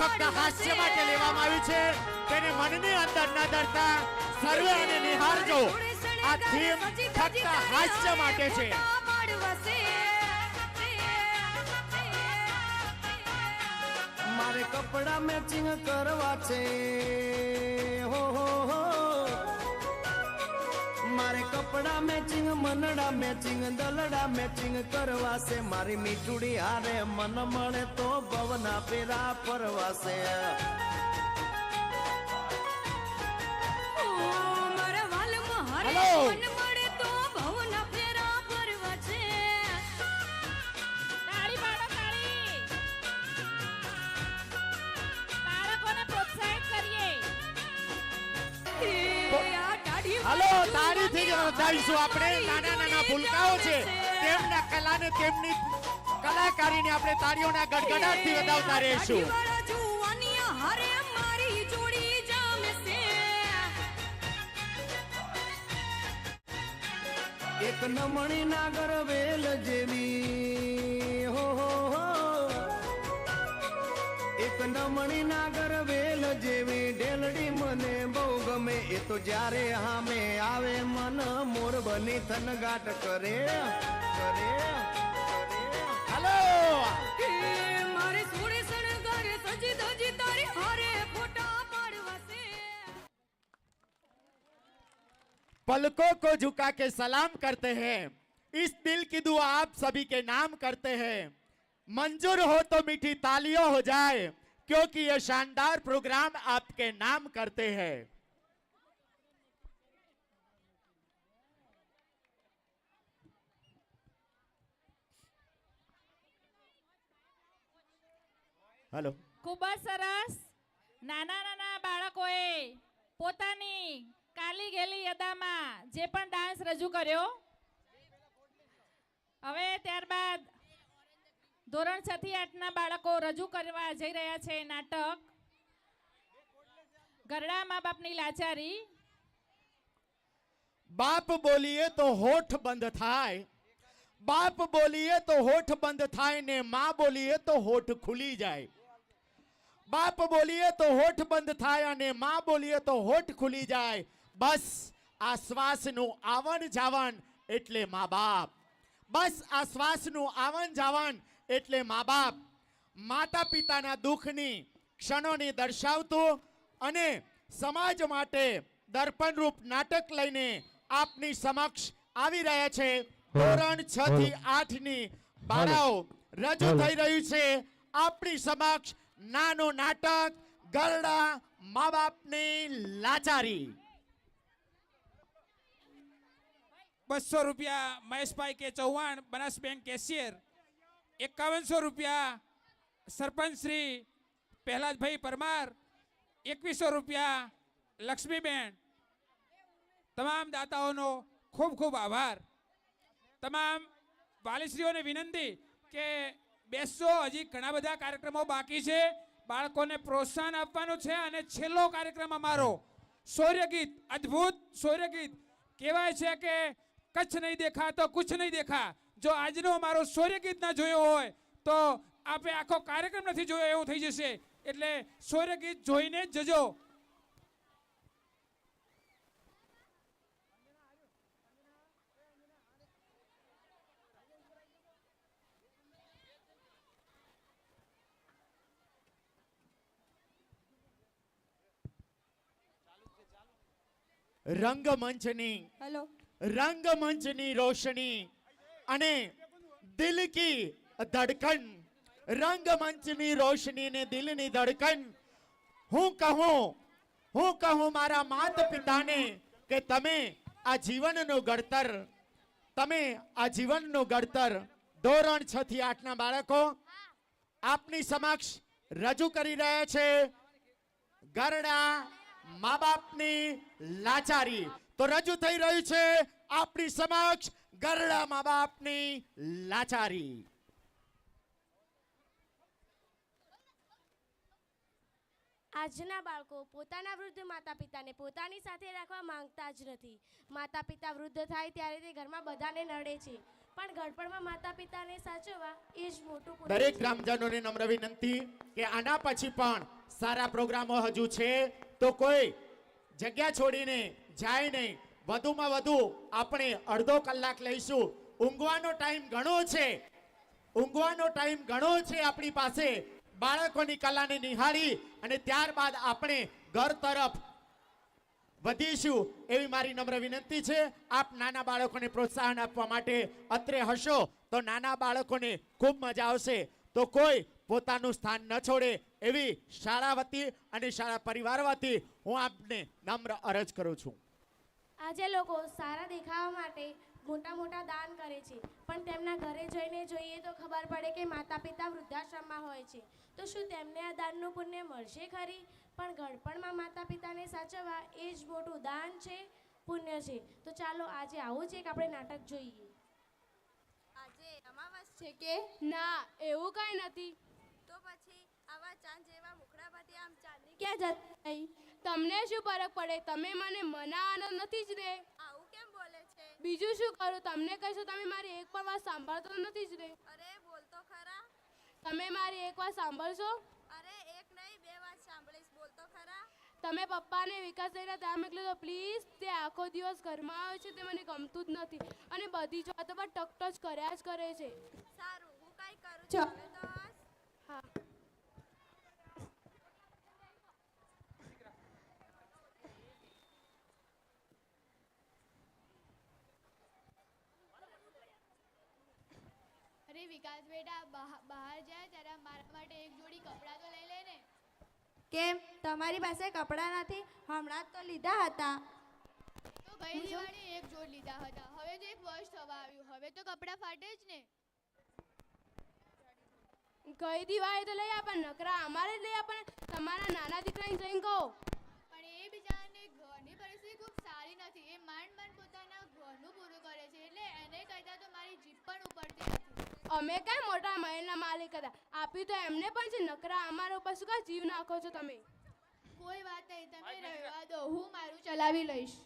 ફક્ત હાસ્ય માટે લેવામાં આવ્યું છે, તેને મનની અંદર ન ધરતા, સર્વે અને નિહાળજો આ થીમ ફક્ત હાસ્ય માટે છે. મારે કપડા મેચિંગ કરવા છે. હો હો હો. મારે કપડા મેચિંગ મનડા મેચિંગ દલડા મેચિંગ કરવા છે. મારી મીઠુડી હારે મન મળે તો ભવના પેરા પરવાસે. છે મારા વાલમાં હારે હલો. હાલો જુવાની વધાવીશું આપણે. નાના નાના ભૂલકાઓ છે. તેમના કલાને તેમની કલાકારીને આપણે તાળીઓના ગડગડાટથી વધાવતા રહીશું. એક નમણી નાગર વેલ જેવી. હો હો હો. એક નમણી નાગર વેલ જેવી. ઢેલડી મને બહુ ગમે. એ તો જ્યારે હામે આવે મન મોર બની થનગાટ કરે કરે. पलकों को झुका के सलाम करते हैं इस दिल की दुआ आप सभी के नाम करते हैं मंजूर हो तो मीठी तालियों हो जाए क्योंकि ये शानदार प्रोग्राम आपके नाम करते हैं हेलो ખૂબ જ સરસ નાના નાના બાળકોએ પોતાની કાલી ગયેલી અદામાં જે પણ ડાન્સ રજૂ કર્યો. હવે ત્યારબાદ ધોરણ છ થી આઠના બાળકો રજૂ કરવા જઈ રહ્યા છે નાટક. ગરડા મા બાપની લાચારી. બાપ બોલીએ તો હોઠ બંધ થાય. બાપ બોલીએ તો હોઠ બંધ થાય ને માં બોલીએ તો હોઠ ખુલી જાય. બાપ બોલીએ તો હોઠ બંધ થાય અને માં બોલીએ તો હોઠ ખુલી જાય. બસ આ શ્વાસનું આવન જાવન એટલે મા બાપ. બસ આ શ્વાસનું આવન જાવન એટલે મા બાપ. માતા પિતાના દુઃખની ક્ષણોને દર્શાવતું અને સમાજ માટે દર્પણરૂપ નાટક લઈને આપની સમક્ષ આવી રહ્યા છે. ધોરણ છ થી આઠની બાળાઓ રજૂ થઈ રહ્યું છે. આપણી સમક્ષ નાનું નાટક ગરડા મા બાપની લાચારી. બસો રૂપિયા Maheshbhai K Chauhan, Banas bank cashier, એકાવનસો રૂપિયા સરપંચ શ્રી પ્રહલાદભાઈ પરમાર, એકવીસો રૂપિયા લક્ષ્મીબેન. તમામ દાતાઓનો ખૂબ ખૂબ આભાર. તમામ વાલીશ્રીઓને વિનંતી કે બેસો, હજી ઘણા બધા કાર્યક્રમો બાકી છે. બાળકોને પ્રોત્સાહન આપવાનું છે અને છેલ્લો કાર્યક્રમ અમારો. સૌર્યગીત અદ્ભુત સૌર્યગીત કહેવાય છે કે કચ્છ નહીં દેખા તો કુછ નહીં દેખા. જો આજનો અમારો સૂર્યગીત ના જોયો હોય તો આપે આખો કાર્યક્રમ નથી જોયો એવું થઈ જશે. એટલે સૂર્યગીત જોઈને જ જજો. રંગમંચની હેલો. રંગમંચની રોશની અને દિલ કી ધડકન રંગમંચની રોશની ને દિલની ધડકન હું કહું હું કહું મારા માતા પિતાને કે તમે આ જીવનનું ઘડતર તમે આ જીવનનું ઘડતર ધોરણ છ થી આઠના બાળકો આપની સમક્ષ રજૂ કરી રહ્યા છે ગરડા મા બાપની લાચારી તો રજૂ થઈ રહ્યું છે આપણી સમક્ષ ગરડા મા બાપની લાચારી. આજના બાળકો પોતાના વૃદ્ધ માતા પિતાને પોતાની સાથે રાખવા માંગતા જ નથી. માતા પિતા વૃદ્ધ થાય ત્યારે તે ઘરમાં બધાને નડે છે. પણ ઘડપણમાં માતા પિતાને સાચવવા એ જ મોટું દરેક ગ્રામજનોને નમ્ર વિનંતી કે આના પછી પણ સારા પ્રોગ્રામો હજુ છે તો કોઈ જગ્યા છોડીને જાય નહીં વધુમાં વધુ આપણે અડધો કલાક લઈશું. ઊંઘવાનો ટાઈમ ઘણો છે. ઊંઘવાનો ટાઈમ ઘણો છે આપણી પાસે. બાળકોની કલાને નિહાળી અને ત્યારબાદ આપણે ઘર તરફ વધીશું એવી મારી નમ્ર વિનંતી છે. આપ નાના બાળકોને પ્રોત્સાહન આપવા માટે અત્રે હશો તો નાના બાળકોને ખૂબ મજા આવશે. તો કોઈ પોતાનું સ્થાન ન છોડે એવી શાળા વતી અને શાળા પરિવાર વતી હું આપને નમ્ર અરજ કરું છું. આજે લોકો સારા દેખાવા માટે મોટા મોટા દાન કરે છે પણ તેમના ઘરે જઈને જોઈએ તો ખબર પડે કે માતા પિતા વૃદ્ધાશ્રમમાં હોય છે. તો શું તેમને આ દાનનું પુણ્ય મળશે ખરી? પણ ઘડપણમાં માતા પિતાને સાચવવા એ જ મોટું દાન છે પુણ્ય છે. તો ચાલો આજે આવું જ એક આપણે નાટક જોઈએ. આજે અમાવાસ છે છે કે ના એવું કાંઈ નથી તો પછી આવા ચાંદ જેવા મુખડામાંથી આમ ચાંદની ક્યાં જતી તમને શું ફરક પડે? તમે મને મનાવાનો નથી જ ને. આવું કેમ બોલે છે? બીજું શું કરું? તમને કહીશું તમે મારી એક પણ વાત સાંભળતો નથી જ ને. અરે બોલતો ખરા. તમે મારી એક વાત સાંભળશો? અરે એક નહીં બે વાત સાંભળીશ. બોલતો ખરા. તમે પપ્પાને વિકાસ લઈને ત્યાં મોકલ્યો તો પ્લીઝ તે આખો દિવસ ઘરમાં આવે છે તે મને ગમતું જ નથી. અને બધી જ વાતો પર ટકટચ કર્યા જ કરે છે. સારું હું કાંઈ કરું છું તો હા. વિકાસ બેટા બહાર જાય ત્યારે મારા માટે એક જોડી કપડાં તો લઈ લે ને કેમ? તમારી પાસે કપડાં નથી? હમણાં તો લીધા હતા. તો ગઈ દિવાળી એક જોડ લીધા હતા. હવે તો એક વર્ષ થવા આવ્યું. હવે તો કપડાં ફાટે જ ને. ગઈ દિવાળી તો લઈ આપણ નકરા અમારે જ લઈ આપણ તમારા નાના દીકરાને જઈને કહો. પણ એ બિચારાને ઘરની પરિસ્થિતિ ખૂબ સારી નથી. એ માંડ માંડ પોતાના ઘરનું પૂરું કરે છે. એટલે એને કહેતા તો મારી જીભ પણ ઉપડતી અમે કઈ મોટા મહેલના માલિક હતા. આપી તો એમને પણ છે નકરા અમારા ઉપર શું કા જીવ નાખો છો તમે? કોઈ વાત નહીં તમે રહેવા દો હું મારું ચલાવી લઈશ.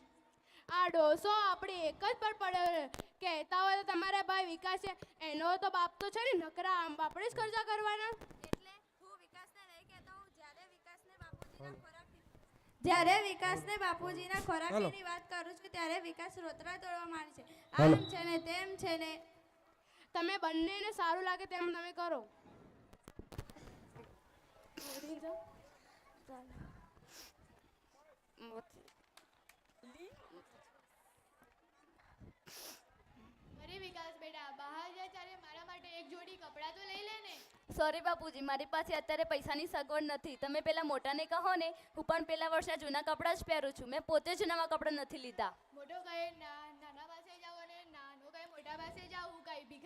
આ ડોસો આપણે એક જ પર પડ્યો કહેતા હોય તો તમારા ભાઈ વિકાસ છે. એનો તો બાપ તો છે ને નકરા આમ આપણે જ ખર્ચા કરવાના. એટલે હું વિકાસને નહીં કહેતો હું જ્યારે વિકાસને બાપુજીના ખોરાક જ્યારે વિકાસને બાપુજીના ખોરાકની વાત કરું છું ત્યારે વિકાસ રોતરા તોડવા માંડે છે. આમ છે ને તેમ છે ને તમે બંનેને સારું લાગે તેમ તમે કરો. અરે વિકાસ બેટા બહાર જાય ત્યારે મારા માટે એક જોડી કપડાં તો લઈ લે ને. સોરી બાપુજી મારી પાસે અત્યારે પૈસાની સગવડ નથી. તમે પેલા મોટાને કહો ને હું પણ પેલા વર્ષના જૂના કપડાં જ પહેરું છું. મેં પોતે જ નવા કપડાં નથી લીધા. મોટો કહે ના નાના પાસે જાઓ અને નાનો કહે મોટા પાસે જાઓ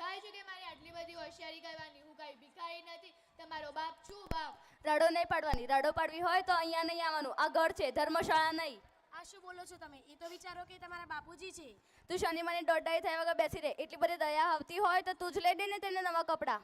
કઈ છું કે મારી આટલી બધી હોશિયારી કરવાની? હું કઈ ભીખાઈ નથી. તમારો બાપ છું બાપ. રડો નહીં પાડવાની. રડો પાડવી હોય તો અહીંયા નહીં આવવાનું. આ ઘર છે ધર્મશાળા નહીં. આ શું બોલો છો તમે? એ તો વિચારો કે તમારા બાપુજી છે. તું શનિ મને દોઢાઈ થયા વગર બેસી રહે. એટલી બધી દયા આવતી હોય તો તું જ લઈ દે ને તેને નવા કપડાં.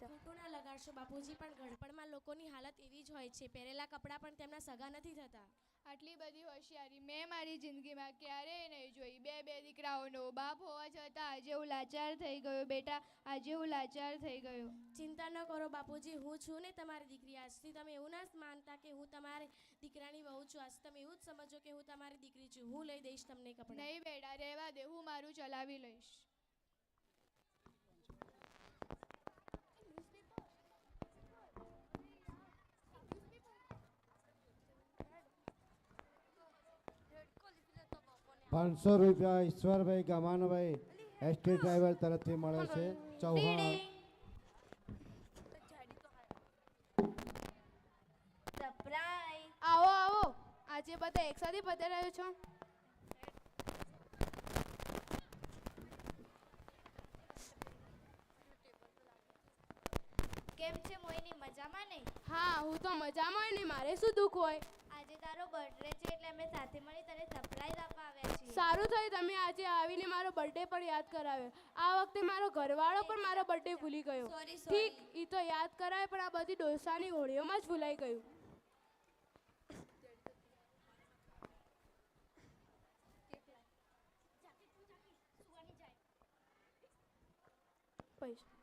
ખોટું ના લગાડશો બાપુજી પણ ગડપણમાં લોકોની હાલત એવી જ હોય છે. પહેરેલા કપડાં પણ તેમના સગા નથી થતા. આટલી બધી હોશિયારી મેં મારી જિંદગીમાં ક્યારેય નહીં જોઈ. બે બે દીકરાઓનો બાપ હોવા છતાં આજે હું લાચાર થઈ ગયો. બેટા આજે હું લાચાર થઈ ગયો. ચિંતા ન કરો બાપુજી હું છું ને તમારી દીકરી. આજથી તમે એવું ના માનતા કે હું તમારી દીકરાની વહુ છું. આજ તમે એવું જ સમજો કે હું તમારી દીકરી છું. હું લઈ દઈશ તમને કપડાં. નહીં બેટા રહેવા દે. હું મારું ચલાવી લઈશ. પાંચસો રૂપિયા ઈશ્વરભાઈ ગમાનભાઈ એસટી ડ્રાઈવર તરફથી મળે છે. ચૌહાણ સરપ્રાઈઝ આવો આવો આજે બધા એકસાથે પધાર્યો છો કેમ છે મોહિની મજામાં નહીં હા હું તો મજામાં હોય ને મારે શું દુઃખ હોય આજે તારો બર્થડે છે એટલે અમે સાથે મળી તને સરપ્રાઈઝ આપવા આવ્યા છીએ સારું થયું તમે આજે આવીને મારો બર્થડે પણ યાદ કરાવ્યો આ વખતે મારો ઘરવાળો પણ મારો બર્થડે ભૂલી ગયો. ઠીક એ તો યાદ કરાવે પણ આ બધી ડોસાની હોળીઓમાં જ ભૂલાઈ ગયું. પૈસા.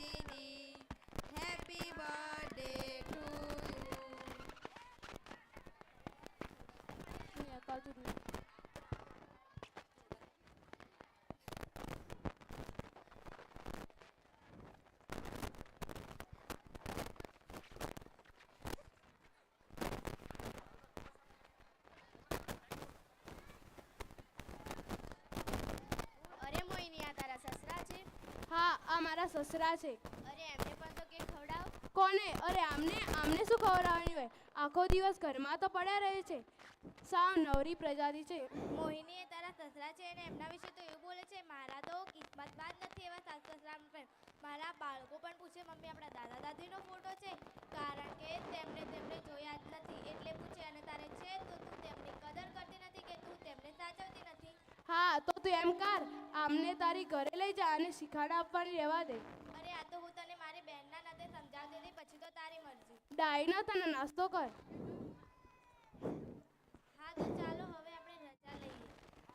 Green. મારા સસરા છે. અરે એમને પણ તો કે ખવડાવ? કોને? અરે આમને આમને શું ખવડાવવાની હોય? આખો દિવસ ઘરમાં તો પડ્યા રહે છે. સાવ નવરી પ્રજાતિ છે. મોહિની એ તારા સસરા છે અને એમના વિશે તો એવું બોલે છે મારા તો કિસ્મતમાં જ નથી એવા સાસ સસરા પણ. મારા બાળકો પણ પૂછે મમ્મી આપણા દાદા દાદીનો ફોટો છે? કારણ કે તેમને તેમને જોયા જ નથી. એટલે પૂછે અને તારે છે? તો તું તેમની કદર કરતી નથી કે તું તેમને સાચવતી નથી? હા તો તું એમ કર આમને તારી ઘરે લઈ જા અને શિખાડા આપવાની રહેવા દે. અરે આ તો હું તને મારી બહેનના નાતે સમજાવતી હતી પછી તો તારી મરજી. ડાયના તને નાસ્તો કર. હા તો ચાલો હવે આપણે રજા લઈએ.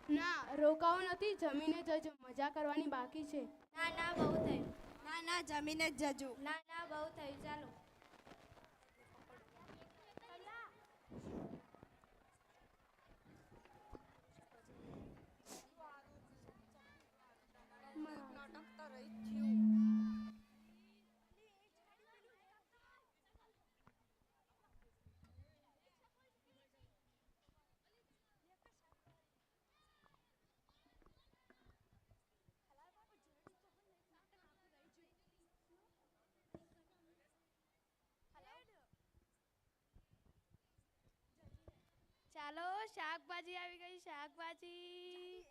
ના રોકાવું નથી જમીને જજો મજા કરવાની બાકી છે. ના ના બહુ થયું ના ના જમીને જ જજો. ના ના બહુ થયું ચાલો. ચાલો શાકભાજી આવી ગઈ શાકભાજી.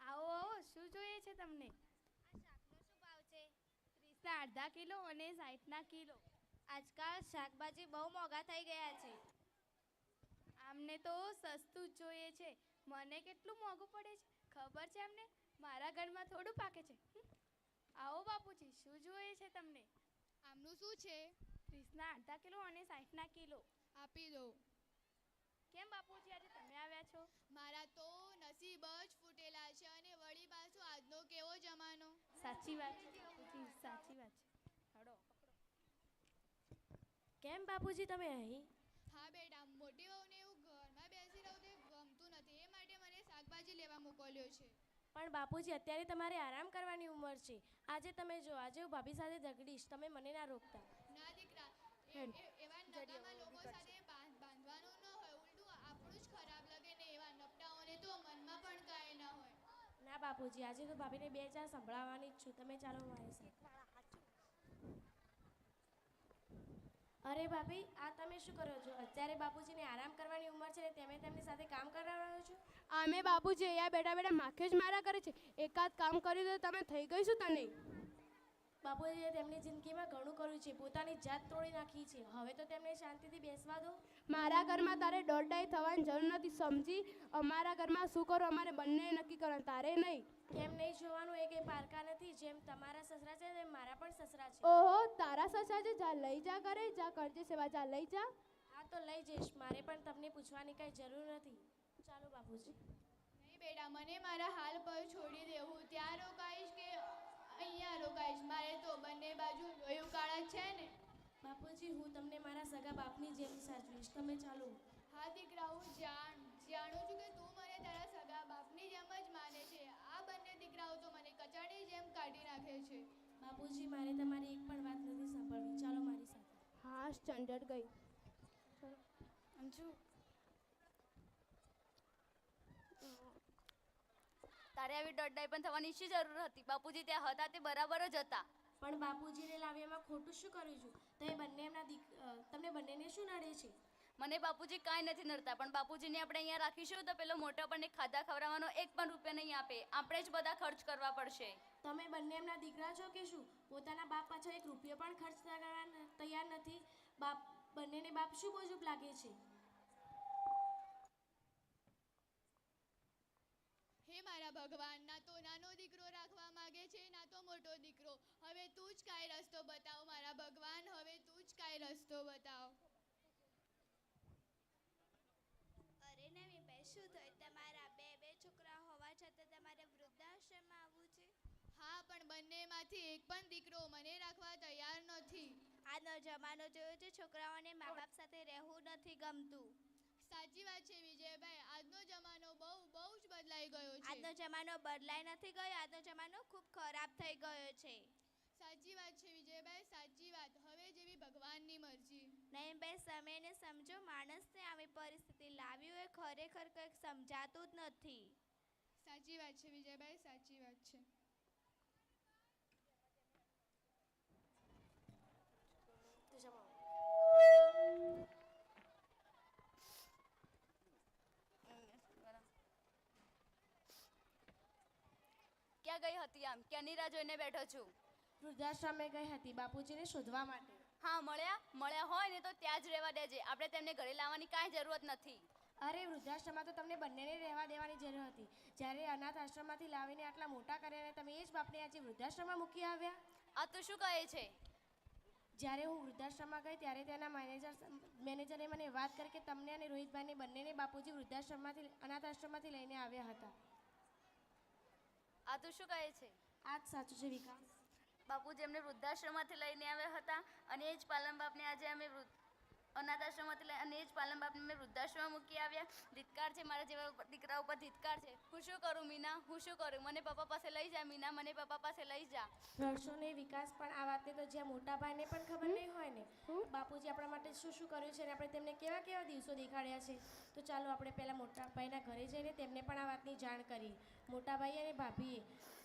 આવો આવો શું જોઈએ છે તમને? ત્રીસના અડધા કિલો અને સાઠના કિલો. આજકાલ શાકભાજી બહુ મોંઘા થઈ ગયા છે. આમને તો સસ્તું જ જોઈએ છે. મને કેટલું મોંઘું પડે છે? ખબર છે અમને મારા ઘરમાં થોડું પાકે છે. આવો બાપુજી શું જોઈએ છે તમને? આમનું શું છે? ત્રીસના અડધા કિલો અને સાઠના કિલો. આપી દો. કેમ બાપુજી આજે તમે આવ્યા છો? મારા તો નસીબ જ ફૂટેલા છે અને વળી પાછો આજનો કેવો જમાનો? સાચી વાત છે બાપુજી સાચી વાત છે. હડો કેમ બાપુજી તમે અહીં? હા બેટા મોટી વહુને એવું ઘરમાં બેસી રહું તે ગમતું નથી એ માટે મને શાકભાજી લેવા મોકલ્યો છે. પણ બાપુજી અત્યારે તમારે આરામ કરવાની ઉંમર છે. આજે તમે જો આજે હું ભાભી સાથે ઝઘડીશ. તમે મને ના રોકતા. ના દીકરા એ- એ- એવા નકામા લોકો સાથે બાંધવાનું ન હોય ઉલટું આપણું જ ખરાબ લાગે ને એવા નપટાઓને તો મનમાં પણ કાંઈ ના હોય. ના બાપુજી આજે તો ભાભીને બે ચાર સંભળાવવાની જ છું. તમે ચાલો મારી સાથે. અરે ભાભી આ તમે શું કરો છો? અત્યારે બાપુજીને આરામ કરવાની ઉંમર છે ને તમે તેમની સાથે કામ કરાવવાનો છો? અમે બાપુજી અહીંયા બેઠા બેઠા માખે જ મારા કરે છે. એકાદ કામ કર્યું તો તમે થઈ ગઈ શું તને? બાપુજીએ તેમની જિંદગીમાં ઘણું કર્યું છે પોતાની જાત તોડી નાખી છે. હવે તો તેમને શાંતિથી બેસવા દો. મારા ઘરમાં તારે દોઢાઈ થવાની જરૂર નથી સમજી? અમારા ઘરમાં શું કરો અમારે બંને નક્કી કરવાનું તારે નહીં. કેમ નહીં જોવાનું? એ કંઈ પારકા નથી જેમ તમારા સસરા છે તેમ મારા પણ સસરા છે. ઓહો છે જા લઈ જા કરે જા કરજે સેવા જા લઈ જા. હા તો લઈ જઈશ. મારે પણ તમને પૂછવાની કાંઈ જરૂર નથી. ચાલો બાપુજી. નહીં બેટા મને મારા હાલ પર છોડી દેવું ત્યાં રોકાઈશ કે અહીંયા રોકાઈશ? મારે તો બંને બાજુ લોયું કાળા જ છે ને. બાપુજી હું તમને મારા સગા બાપની જેમ સાચવીશ. તમે ચાલો. હા દીકરા હું જાણ. જાણું છું કે તું મને તારા સગા બાપની જેમ જ માને છે. આ બંને દીકરાઓ તો મને કચાડી જેમ કાઢી નાખે છે. બાપુજી મારે તમારી એક પણ વાત નથી સાંભળવી. ચાલો મારી સાથે. હા સ્ટન્ડર્ડ ગઈ. અંજુ. તારે આવી દોડડાઈ પણ થવાની શી જરૂર હતી? બાપુજી ત્યાં હતા તે બરાબર જ હતા. પણ બાપુજીને લાવ્યામાં ખોટું શું કર્યું છું તમે બંને એમના દીક તમને બંનેને શું નડે છે? મને બાપુજી કાંઈ નથી નડતા પણ બાપુજીને આપણે અહીંયા રાખીશું તો પેલો મોટો આપણને ખાધા ખવડાવવાનો એક પણ રૂપિયા નહીં આપે. આપણે જ બધા ખર્ચ કરવા પડશે. તમે બંને એમના દીકરા છો કે શું? પોતાના બાપ પાછળ એક રૂપિયો પણ ખર્ચ કરવા તૈયાર નથી? બાપ બંનેને બાપ શું બોજુપ લાગે છે? હે મારા ભગવાન ના તો નાનો દીકરો રાખવા માંગે છે ના તો મોટો દીકરો. હવે તું જ કાંઈ રસ્તો બતાવ મારા ભગવાન હવે તું જ કાંઈ રસ્તો બતાવ અરે નવી બેન શું થયું તમારા બે બે છોકરા હોવા છતાં તમારે વૃદ્ધાશ્રમમાં આવવું છે? હા પણ બંનેમાંથી એક પણ દીકરો મને રાખવા તૈયાર નથી. આજનો જમાનો જોયો છે છોકરાઓને મા બાપ સાથે રહેવું નથી ગમતું. સાચી વાત છે વિજયભાઈ આજનો જમાનો બહુ બહુ જ બદલાઈ ગયો છે. આજનો જમાનો બદલાઈ નથી ગયો આજનો જમાનો ખૂબ ખરાબ થઈ ગયો છે. સાચી વાત છે વિજયભાઈ સાચી વાત. હવે જેવી ભગવાનની મરજી. નહીં બે સમયને સમજો માણસને આવી પરિસ્થિતિ લાવી હોય ખરેખર કંઈક સમજાતું જ નથી. સાચી વાત છે વિજયભાઈ સાચી વાત છે. ક્યાં ગઈ હતી આમ? ક્યાંની રાહ જોઈને બેઠો છું? વૃદ્ધાશ્રમે ગઈ હતી બાપુજીને શોધવા માટે. હા મળ્યા મળ્યા હોય ને તો ત્યાં જ રહેવા દેજે. આપણે તેમને ઘરે લાવવાની કાંઈ જરૂરત નથી. અરે વૃદ્ધાશ્રમમાં તો તમને બંનેને રહેવા દેવાની જરૂર હતી. જ્યારે અનાથ આશ્રમમાંથી લાવીને આટલા મોટા કર્યા અને તમે એ જ બાપને આજે વૃદ્ધાશ્રમમાં મૂકી આવ્યા? આ તો શું કહે છે? જ્યારે હું વૃદ્ધાશ્રમમાં ગઈ ત્યારે તેના મેનેજર મેનેજરે મને વાત કરી કે તમને અને રોહિતભાઈને બંનેને બાપુજી વૃદ્ધાશ્રમમાંથી અનાથ આશ્રમમાંથી લઈને આવ્યા હતા. આ તો શું કહે છે? આ જ સાચું છે વિકાસ. બાપુજી જેમને વૃદ્ધાશ્રમમાંથી લઈને આવ્યા હતા અને એ જ પાલન બાપને આજે અમે વૃદ્ધ અનાથ આશ્રમ લઈ અને એ જ પાલન બાપને મેં વૃદ્ધાશ્રમમાં મૂકી આવ્યા. ધિતકાર છે મારા જેવા દીકરા ઉપર ધિતકાર છે. હું શું કરું મીના? હું શું કરું? મને પપ્પા પાસે લઈ જા મીના મને પપ્પા પાસે લઈ જા. વર્ષોને વિકાસ પણ આ વાતને તો જ્યાં મોટા ભાઈને પણ ખબર નહીં હોય ને બાપુજી આપણા માટે શું શું કર્યું છે અને આપણે તેમને કેવા કેવા દિવસો દેખાડ્યા છે. તો ચાલો આપણે પહેલાં મોટા ભાઈના ઘરે જઈને તેમને પણ આ વાતની જાણ કરીએ મોટા ભાઈ અને ભાભીએ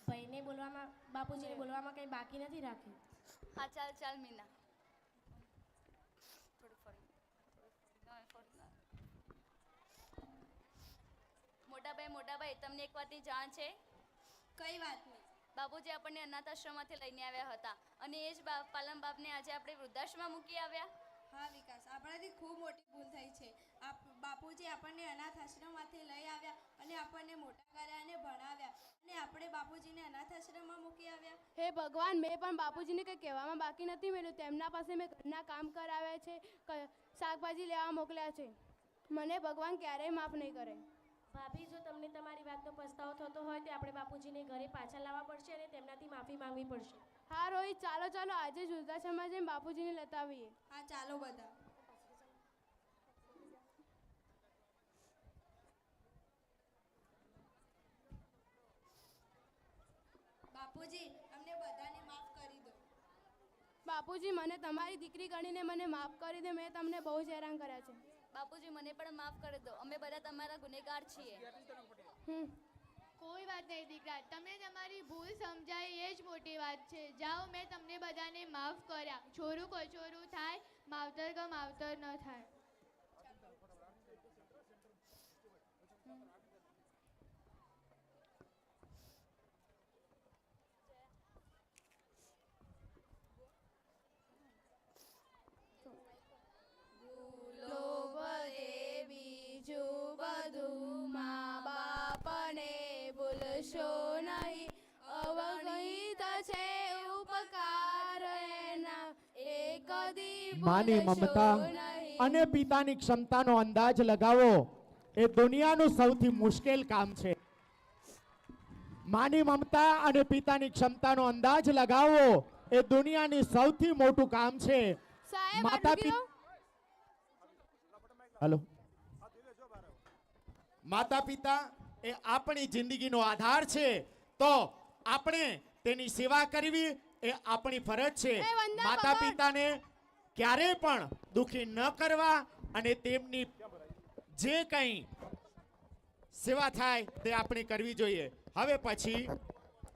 ભાઈને બોલવામાં બાપુજીને બોલવામાં કંઈ બાકી નથી રાખ્યું. હા ચાલ ચાલ મીના થોડું ફરી થોડું ફરી. મોટા ભાઈ મોટા તમને એક વાતની જાણ છે? કઈ વાત નહીં. બાપુજી આપણને અનાથ આશ્રમમાંથી લઈને આવ્યા હતા અને એ જ બાપ પાલન બાપને આજે આપણે વૃદ્ધાશ્રમમાં મૂકી આવ્યા? હા વિકાસ આપણાથી ખૂબ મોટી ભૂલ થઈ છે. આપ બાપુજી આપણને અનાથ આશ્રમમાંથી લઈ આવ્યા અને આપણને મોટા કર્યા અને ભણાવ્યા અને આપણે બાપુજીને અનાથ આશ્રમમાં મૂકી આવ્યા. હે ભગવાન મેં પણ બાપુજીને કંઈ કહેવામાં બાકી નથી મેળ્યું તેમના પાસે મેં ઘરના કામ કરાવ્યા છે શાકભાજી લેવા મોકલ્યા છે. મને ભગવાન ક્યારેય માફ નહીં કરે. ભાભી જો તમને તમારી વાતનો પસ્તાવો થતો હોય તો આપણે બાપુજીને ઘરે પાછા લાવવા પડશે અને તેમનાથી માફી માંગવી પડશે. હા રોહિત ચાલો ચાલો આજે જ વૃદ્ધાશ્રમમાં જઈને બાપુજીને લતાવીએ હા ચાલો બધા. બાપુજી અમને બધાને માફ કરી દો. બાપુજી મને તમારી દીકરી ગણીને મને માફ કરી દે મેં તમને બહુ જ હેરાન કર્યા છે. બાપુજી મને પણ માફ કરી દો. અમે બધા તમારા ગુનેગાર છીએ. હમ. કોઈ વાત નહીં દીકરા. તમે તમારી ભૂલ સમજાય એ જ મોટી વાત છે. જાઓ મેં તમને બધાને માફ કર્યા. છોરું કચોરું થાય માવતર ક માવતર ન થાય. માની મમતા અને પિતાની ક્ષમતાનો અંદાજ લગાવો. એ દુનિયાનું સૌથી મુશ્કેલ કામ છે. માની મમતા અને પિતાની ક્ષમતાનો અંદાજ લગાવો. એ દુનિયાની સૌથી મોટું કામ છે. માતા હેલો પિતા માતા પિતા એ આપણી જિંદગીનો આધાર છે. તો આપણે તેની સેવા કરવી એ આપણી ફરજ છે. માતા પિતાને ક્યારેય પણ દુઃખી ન કરવા અને તેમની જે કંઈ સેવા થાય તે આપણે કરવી જોઈએ. હવે પછી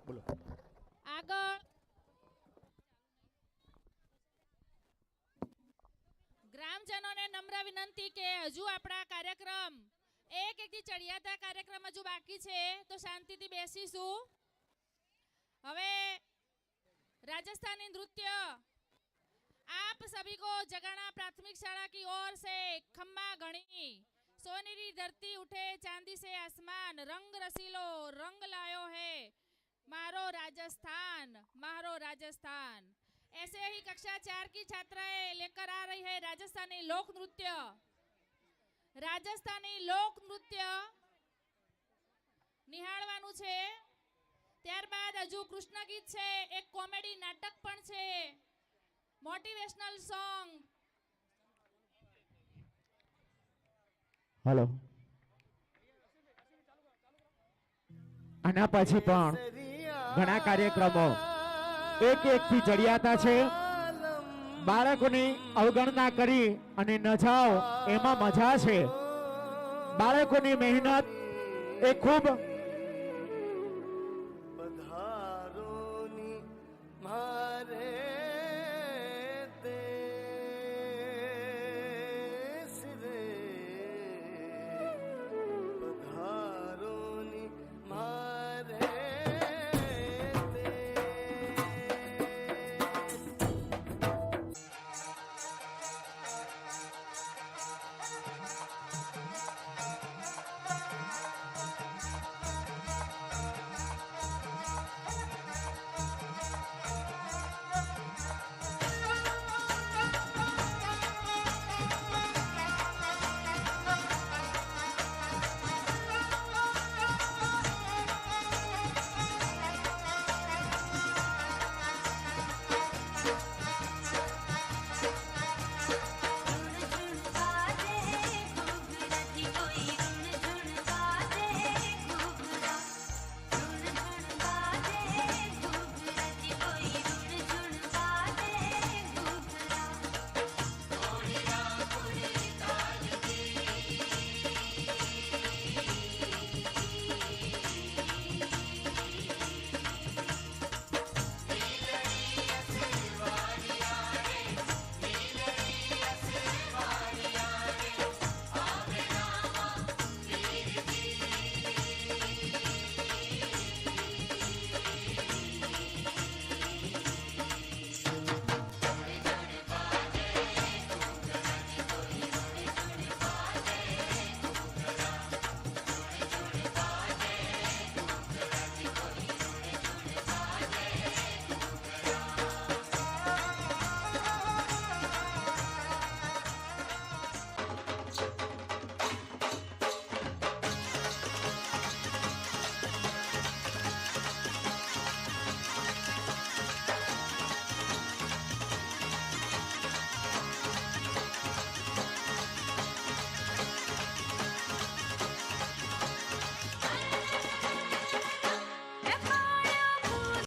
બોલો. આગળ. ગ્રામજનોને નમ્ર વિનંતી કે હજુ આપણા કાર્યક્રમ એક એકથી ચડિયાતા કાર્યક્રમ હજુ બાકી છે, તો શાંતિથી બેસીશું. હવે રાજસ્થાની નૃત્ય आप सभी को जगाना प्राथमिक शाला की ओर से खम्बा गणी सोनेरी धरती उठे चांदी से आसमान रंग रसीलो रंग लायो है मारो राजस्थान मारो राजस्थान ऐसे ही कक्षा चार की छात्राएं लेकर आ रही है राजस्थानी लोक नृत्य રાજસ્થાની લોક નૃત્ય નિહાળવાનું છે ત્યારબાદ હજુ કૃષ્ણ ગીત છે એક કોમેડી નાટક પણ છે મોટિવેશનલ સોંગ હલો આના પછી પણ ઘણા કાર્યક્રમો એક એક થી ચડિયાતા છે. બાળકોની અવગણના કરી અને ન જાઓ એમાં મજા છે. બાળકોની મહેનત એ ખૂબ